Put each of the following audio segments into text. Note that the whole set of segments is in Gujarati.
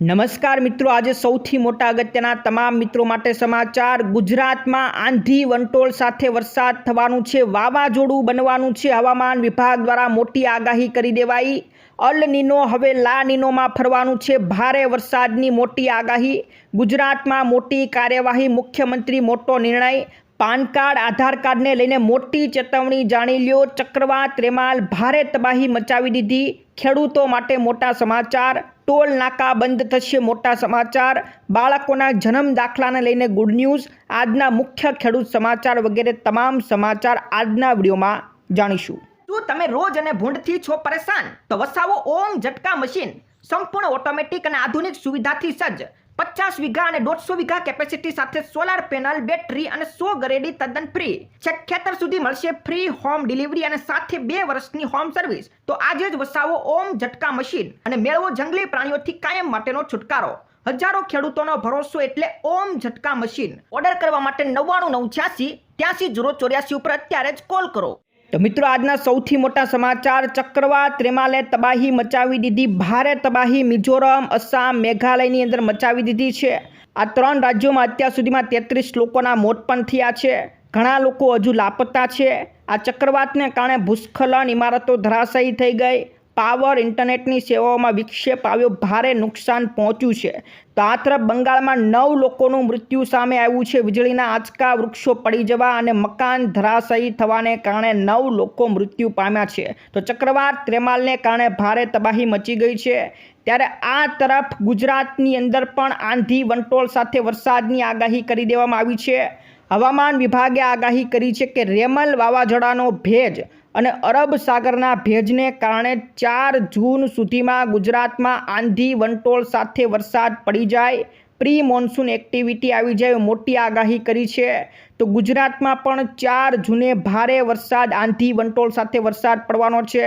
નમસ્કાર મિત્રો, આજે સૌથી મોટા અગત્યના તમામ મિત્રો માટે સમાચાર. ગુજરાતમાં આંધી વંટોળ સાથે વરસાદ થવાનું છે, વાવાઝોડું બનવાનું છે. હવામાન વિભાગ દ્વારા મોટી આગાહી કરી દેવાઈ. અલ નીનો હવે લા નીનોમાં ફરવાનું છે. ભારે વરસાદની મોટી આગાહી. ગુજરાતમાં મોટી કાર્યવાહી, મુખ્યમંત્રી મોટો નિર્ણય. પાન કાર્ડ, આધાર કાર્ડને લઈને મોટી ચેતવણી જાણી લ્યો. ચક્રવાત, રેમાલ, ભારે તબાહી મચાવી દીધી. ખેડૂતો માટે મોટા સમાચાર. ટોલ નાકા બંધ થશે મોટા સમાચાર. બાળકોના જન્મ દાખલાને લઈને ગુડ ન્યૂઝ. આજના મુખ્ય ખેડૂત સમાચાર વગેરે તમામ સમાચાર આજના વિડીયોમાં જાણીશું. શું તમે રોજ અને ભૂંડથી છો પરેશાન? તો વસાવો ઓમ ઝટકા મશીન. સંપૂર્ણ ઓટોમેટિક અને આધુનિક સુવિધાથી સજ્જ. પચાસ વીઘા અને દોઢસો વીઘા કેપેસિટી સાથે સોલાર પેનલ બેટરી અને સો ગરેડી તદ્દન ફ્રી છેક ખેતર સુધી મળશે ફ્રી હોમ ડિલિવરી અને સાથે બે વર્ષની હોમ સર્વિસ તો આજે જ વસાવો ઓમ ઝટકા મશીન અને મેળવો જંગલી પ્રાણીઓથી કાયમ માટેનો છુટકારો. હજારો ખેડૂતોનો ભરોસો એટલે ઓમ ઝટકા મશીન ઓર્ડર કરવા માટે નવ્વાણું નવ છ્યાસી ત્યાંસી જીરો ચોર્યાસી ઉપર અત્યારે જ કોલ કરો. તો મિત્રો, આજના સૌથી મોટા સમાચાર. ચક્રવાત રેમાલે તબાહી મચાવી દીધી. ભારે તબાહી મિઝોરમ અસ્સામ મેઘાલયની અંદર મચાવી દીધી છે. આ ત્રણ રાજ્યોમાં અત્યાર સુધીમાં તેત્રીસ લોકોના મોત પણ થયા છે. ઘણા લોકો હજુ લાપતા છે. આ ચક્રવાતને કારણે ભૂસ્ખલન ઇમારતો ધરાશાયી થઈ ગઈ. પાવર ઇન્ટરનેટની સેવાઓમાં વિક્ષેપ આવ્યો, ભારે નુકસાન પહોંચ્યું છે. તો આ બંગાળમાં નવ લોકોનું મૃત્યુ સામે આવ્યું છે. વીજળીના આંચકા વૃક્ષો પડી જવા અને મકાન ધરાશયી થવાને કારણે નવ લોકો મૃત્યુ પામ્યા છે. તો ચક્રવાત ત્રેમાલને કારણે ભારે તબાહી મચી ગઈ છે. ત્યારે આ તરફ ગુજરાતની અંદર પણ આંધી વંટોળ સાથે વરસાદની આગાહી કરી દેવામાં આવી છે. હવામાન વિભાગે આગાહી કરી છે કે રેમલ વાવાઝોડાનો ભેજ અને અરબ સાગરના ભેજને કારણે ચાર જૂન સુધીમાં ગુજરાતમાં આંધી વંટોળ સાથે વરસાદ પડી જાય. પ્રી મોન્સૂન એક્ટિવિટી આવી જાય મોટી આગાહી કરી છે. તો ગુજરાતમાં પણ ચાર જૂને ભારે વરસાદ, આંધી વંટોળ સાથે વરસાદ પડવાનો છે.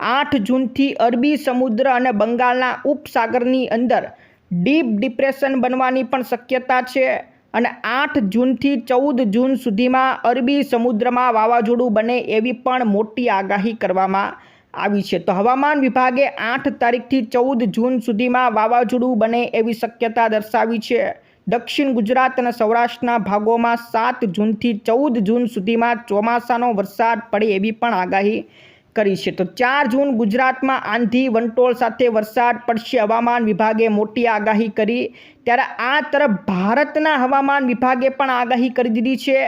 આઠ જૂનથી અરબી સમુદ્ર અને બંગાળના ઉપસાગરની અંદર ડીપ ડિપ્રેશન બનવાની પણ શક્યતા છે. અને આઠ જૂનથી ચૌદ જૂન સુધીમાં અરબી સમુદ્રમાં વાવાઝોડું બને એવી પણ મોટી આગાહી કરવામાં આવી છે. તો હવામાન વિભાગે આઠ તારીખથી ચૌદ જૂન સુધીમાં વાવાઝોડું બને એવી શક્યતા દર્શાવી છે. દક્ષિણ ગુજરાત અને સૌરાષ્ટ્રના ભાગોમાં સાત જૂનથી ચૌદ જૂન સુધીમાં ચોમાસાનો વરસાદ પડે એવી પણ આગાહી કરી છે. તો ચાર જૂન ગુજરાતમાં આંધી વંટોળ સાથે વરસાદ પડશે. હવામાન વિભાગે મોટી આગાહી કરી ત્યારે આ તરફ ભારતના હવામાન વિભાગે પણ આગાહી કરી દીધી છે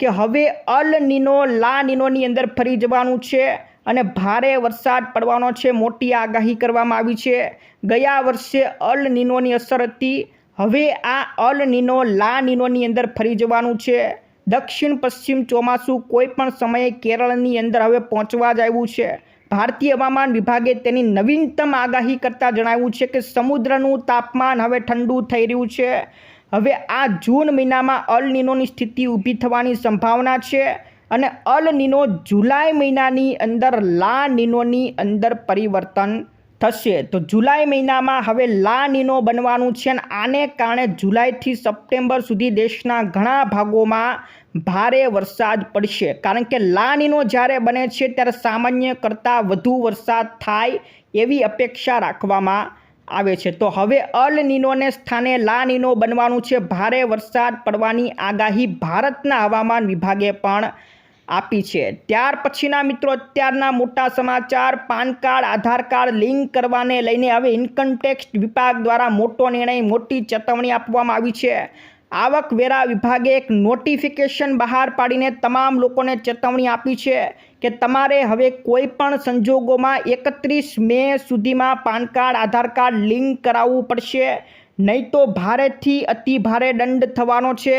કે હવે અલ નીનો, લા નીનોની અંદર ફરી જવાનું છે અને ભારે વરસાદ પડવાનો છે મોટી આગાહી કરવામાં આવી છે. ગયા વર્ષે અલ નીનોની અસર હતી. હવે આ અલ નીનો, લા નીનોની અંદર ફરી જવાનું છે. દક્ષિણ પશ્ચિમ ચોમાસું કોઈપણ સમયે કેરળની અંદર હવે પહોંચવા જ આવ્યું છે. ભારતીય હવામાન વિભાગે તેની નવીનતમ આગાહી કરતાં જણાવ્યું છે કે સમુદ્રનું તાપમાન હવે ઠંડુ થઈ રહ્યું છે. હવે આ જૂન મહિનામાં અલ નિનોની સ્થિતિ ઊભી થવાની સંભાવના છે અને અલ નિનો જુલાઈ મહિનાની અંદર લા નિનોની અંદર પરિવર્તન થશે. તો જુલાઈ મહિનામાં હવે લા નિનો બનવાનું છે અને આને કારણે જુલાઈથી સપ્ટેમ્બર સુધી દેશના ઘણા ભાગોમાં ભારે વરસાદ પડશે. કારણ કે લા નીનો જ્યારે બને છે, ત્યારે સામાન્ય કરતાં વધુ વરસાદ થાય એવી અપેક્ષા રાખવામાં આવે છે. તો હવે અલ નીનોને સ્થાને લા નીનો બનવાનું છે. ભારે વરસાદ પડવાની આગાહી ભારતના હવામાન વિભાગે પણ આપી છે. ત્યાર પછીના મિત્રો, અત્યારના મોટા સમાચાર. PAN card, Aadhaar card link કરવાને લઈને હવે ઇન્કમટેક્સ વિભાગ દ્વારા મોટો નિર્ણય, મોટી ચેતવણી આપવામાં આવી છે. આવકવેરા વિભાગે એક નોટિફિકેશન બહાર પાડીને તમામ લોકોને ચેતવણી આપી છે કે તમારે હવે કોઈ પણ સંજોગોમાં એકત્રીસ મે સુધીમાં PAN card, Aadhaar card link કરાવવું પડશે. નહીં તો ભારેથી અતિ ભારે દંડ થવાનો છે.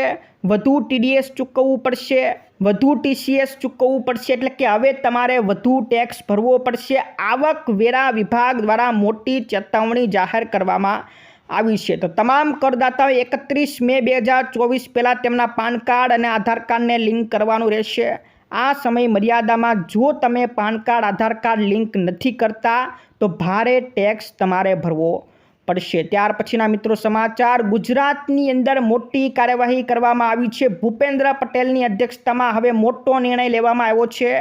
વધુ ટીડીએસ ચૂકવવું પડશે. વધુ ટીસીએસ ચૂકવવું પડશે એટલે કે હવે તમારે વધુ ટેક્સ ભરવો પડશે. આવકવેરા વિભાગ દ્વારા મોટી ચેતવણી જાહેર કરવામાં આવી છે. તો તમામ કરદાતાઓ એકત્રીસ મે બે હજાર ચોવીસ પહેલાં તેમના પાન કાર્ડ અને આધાર કાર્ડને લિંક કરવાનું રહેશે. આ સમય મર્યાદામાં જો તમે PAN card, Aadhaar card link નથી કરતા, તો ભારે ટેક્સ તમારે ભરવો. પડશે. ત્યાર પછીના મિત્રો સમાચાર, ગુજરાતની અંદર મોટી કાર્યવાહી કરવામાં આવી છે. ભૂપેન્દ્ર પટેલની અધ્યક્ષતામાં હવે મોટો નિર્ણય લેવામાં આવ્યો છે.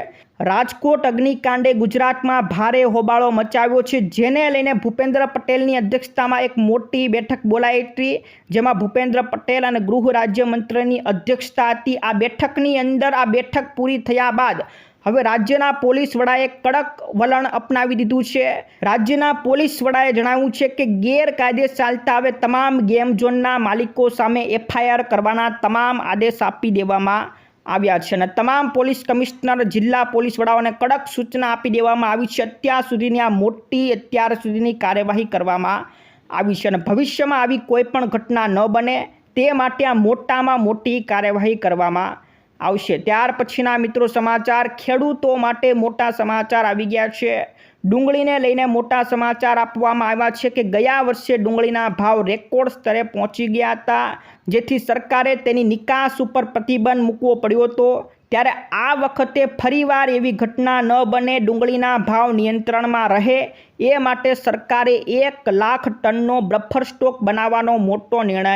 રાજકોટ અગ્નિકાંડે ગુજરાતમાં ભારે હોબાળો મચાવ્યો છે. જેને લઈને ભૂપેન્દ્ર પટેલની અધ્યક્ષતામાં એક મોટી બેઠક બોલાઈ હતી, જેમાં ભૂપેન્દ્ર પટેલ અને ગૃહ રાજ્યમંત્રીની અધ્યક્ષતા હતી. આ બેઠકની અંદર આ બેઠક પૂરી થયા બાદ હવે રાજ્યના પોલીસ વડાએ કડક વલણ અપનાવી દીધું છે. રાજ્યના પોલીસ વડાએ જણાવ્યું છે કે ગેરકાયદે ચાલતા હવે તમામ ગેમ ઝોનના માલિકો સામે એફઆઈઆર કરવાના તમામ આદેશ આપી દેવામાં આવ્યા છે અને તમામ પોલીસ કમિશનર, જિલ્લા પોલીસ વડાઓને કડક સૂચના આપી દેવામાં આવી છે. અત્યાર સુધીની આ મોટી, અત્યાર સુધીની કાર્યવાહી કરવામાં આવી છે અને ભવિષ્યમાં આવી કોઈ પણ ઘટના ન બને તે માટે આ મોટામાં મોટી કાર્યવાહી કરવામાં આવશે. ત્યાર પછીના મિત્રો સમાચાર, ખેડૂતો માટે મોટા સમાચાર આવી ગયા છે. ડુંગળીને લઈને મોટા સમાચાર આપવામાં આવ્યા છે કે ગયા વર્ષે ડુંગળીના ભાવ રેકોર્ડ સ્તરે પહોંચી ગયા હતા, જેથી સરકારે તેની નિકાસ ઉપર પ્રતિબંધ મૂકવો પડ્યો હતો. ત્યારે આ વખતે ફરીવાર એવી ઘટના ન બને, ડુંગળીના ભાવ નિયંત્રણમાં રહે, એ માટે સરકારે એક લાખ ટનનો બફર સ્ટોક બનાવવાનો મોટો નિર્ણય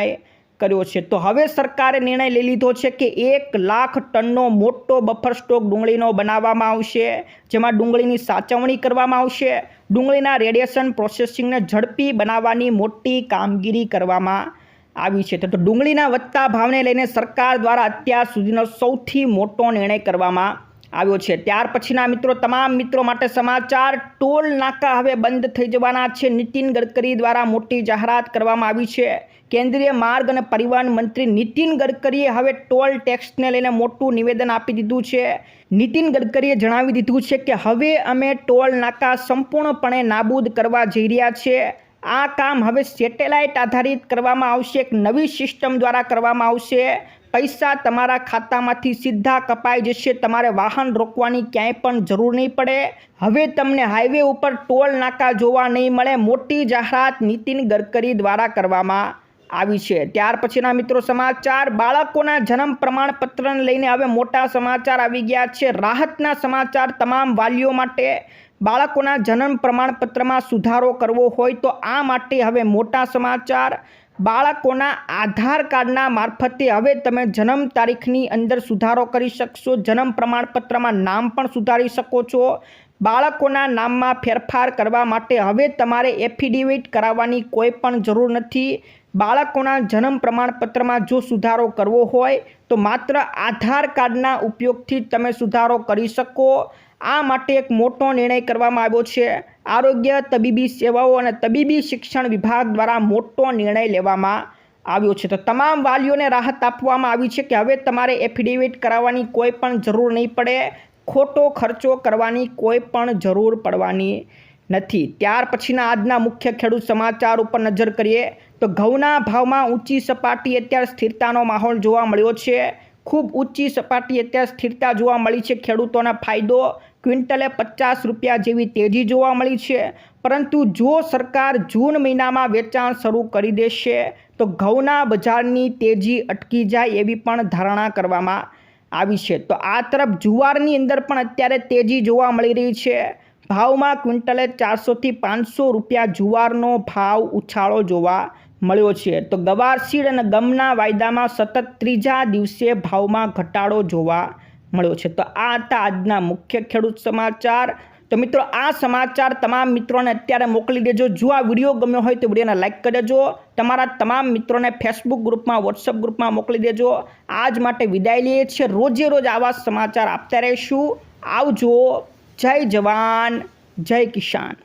કર્યો છે. તો હવે સરકારે નિર્ણય લઈ લીધો છે કે એક લાખ ટનનો મોટો બફર સ્ટોક ડુંગળીનો બનાવવામાં આવશે, જેમાં ડુંગળીની સાચવણી કરવામાં આવશે, ડુંગળીના રેડિયેશન પ્રોસેસિંગને ઝડપી બનાવવાની મોટી કામગીરી કરવામાં આવી છે. તો ડુંગળીના વધતા ભાવને લઈને સરકાર દ્વારા અત્યાર સુધીનો સૌથી મોટો નિર્ણય કરવામાં આવ્યો છે. ત્યાર પછીના મિત્રો, તમામ મિત્રો માટે સમાચાર, ટોલ નાકા હવે બંધ થઈ જવાના છે. નીતિન ગડકરી દ્વારા મોટી જાહેરાત કરવામાં આવી છે. કેન્દ્રીય માર્ગ અને પરિવહન મંત્રી નીતિન ગડકરીએ હવે ટોલ ટેક્સને લઈને મોટું નિવેદન આપી દીધું છે. નીતિન ગડકરીએ જણાવી દીધું છે કે હવે અમે ટોલ નાકા સંપૂર્ણપણે નાબૂદ કરવા જઈ રહ્યા છીએ આ કામ હવે સેટેલાઇટ આધારિત કરવામાં આવશે, એક નવી સિસ્ટમ દ્વારા કરવામાં આવશે. પૈસા તમારા ખાતામાંથી સીધા કપાઈ જશે, તમારે વાહન રોકવાની ક્યાંય પણ જરૂર નહીં પડે. હવે તમને હાઈવે ઉપર ટોલ નાકા જોવા નહીં મળે, મોટી જાહેરાત નીતિન ગડકરી દ્વારા કરવામાં આવી છે. ત્યાર પછીના મિત્રો સમાચાર, બાળકોના જન્મ પ્રમાણપત્રને લઈને હવે મોટા સમાચાર આવી ગયા છે. રાહતના સમાચાર તમામ વાલીઓ માટે, બાળકોના જન્મ પ્રમાણપત્રમાં સુધારો કરવો હોય તો આ માટે હવે મોટા સમાચાર. બાળકોના આધાર કાર્ડના મારફતે હવે તમે જન્મ તારીખની અંદર સુધારો કરી શકશો. જન્મ પ્રમાણપત્રમાં નામ પણ સુધારી શકો છો. બાળકોના નામમાં ફેરફાર કરવા માટે હવે તમારે એફિડેવિટ કરાવવાની કોઈ પણ જરૂર નથી. બાળકોના જન્મ પ્રમાણપત્રમાં જો સુધારો કરવો હોય, તો માત્ર આધાર કાર્ડના ઉપયોગથી તમે સુધારો કરી શકો. આ માટે એક મોટો નિર્ણય કરવામાં આવ્યો છે. આરોગ્ય તબીબી સેવાઓ અને તબીબી શિક્ષણ વિભાગ દ્વારા મોટો નિર્ણય લેવામાં આવ્યો છે. તો તમામ વાલીઓને રાહત આપવામાં આવી છે કે હવે તમારે એફિડેવિટ કરાવવાની કોઈ પણ જરૂર નહીં પડે. ખોટો ખર્ચો કરવાની કોઈ પણ જરૂર પડવાની નથી. ત્યાર પછીના આજના મુખ્ય ખેડૂત સમાચાર ઉપર નજર કરીએ. તો ઘઉંના ભાવમાં ઊંચી સપાટી અત્યારે સ્થિરતાનો માહોલ જોવા મળ્યો છે. ખૂબ ઊંચી સપાટી અત્યારે સ્થિરતા જોવા મળી છે. ખેડૂતોના ફાયદો ક્વિન્ટલે પચાસ રૂપિયા જેવી તેજી જોવા મળી છે. પરંતુ જો સરકાર જૂન મહિનામાં વેચાણ શરૂ કરી દેશે, તો ઘઉંના બજારની તેજી અટકી જાય એવી પણ ધારણા કરવામાં આવી છે. તો આ તરફ જુવારની અંદર પણ અત્યારે તેજી જોવા મળી રહી છે. ભાવમાં ક્વિન્ટલે ચારસોથી પાંચસો રૂપિયા જુવારનો ભાવ ઉછાળો જોવા મળ્યો છે. તો ગવાર સીડ અને ગમના વાયદામાં સતત ત્રીજા દિવસે ભાવમાં ઘટાડો જોવા મળ્યો છે. તો આ હતા આજના મુખ્ય ખેડૂત સમાચાર. તો મિત્રો, આ સમાચાર તમામ મિત્રોને અત્યારે મોકલી દેજો. જો આ વીડિયો ગમ્યો હોય તો વિડીયોને લાઇક કરી દેજો. તમારા તમામ મિત્રોને ફેસબુક ગ્રુપમાં વોટ્સઅપ ગ્રુપમાં મોકલી દેજો. આજ માટે વિદાય લઈએ છીએ. રોજે રોજ આવા સમાચાર આપતા રહીશું. આવજો. જય જવાન. જય કિસાન.